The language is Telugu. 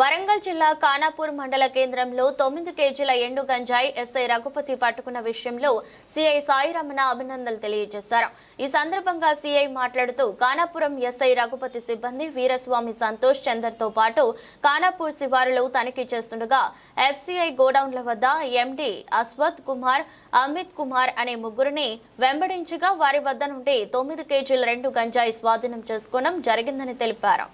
వరంగల్ జిల్లా కానాపూర్ మండల కేంద్రంలో తొమ్మిది కేజీల ఎండు గంజాయి ఎస్ఐ రఘుపతి పట్టుకున్న విషయంలో సిఐ సాయిరమణ అభినందనలు తెలియజేశారు. ఈ సందర్భంగా సిఐ మాట్లాడుతూ కానాపురం ఎస్ఐ రఘుపతి సిబ్బంది వీరస్వామి సంతోష్ చందర్తో పాటు కానాపూర్ శివారులో తనిఖీ చేస్తుండగా ఎఫ్సిఐ గోడౌన్ల వద్ద ఎండి అశ్వత్ కుమార్ అమిత్ కుమార్ అనే ముగ్గురిని వెంబడించగా వారి వద్ద నుండి తొమ్మిది కేజీల రెండు గంజాయి స్వాధీనం చేసుకోవడం జరిగిందని తెలిపారు.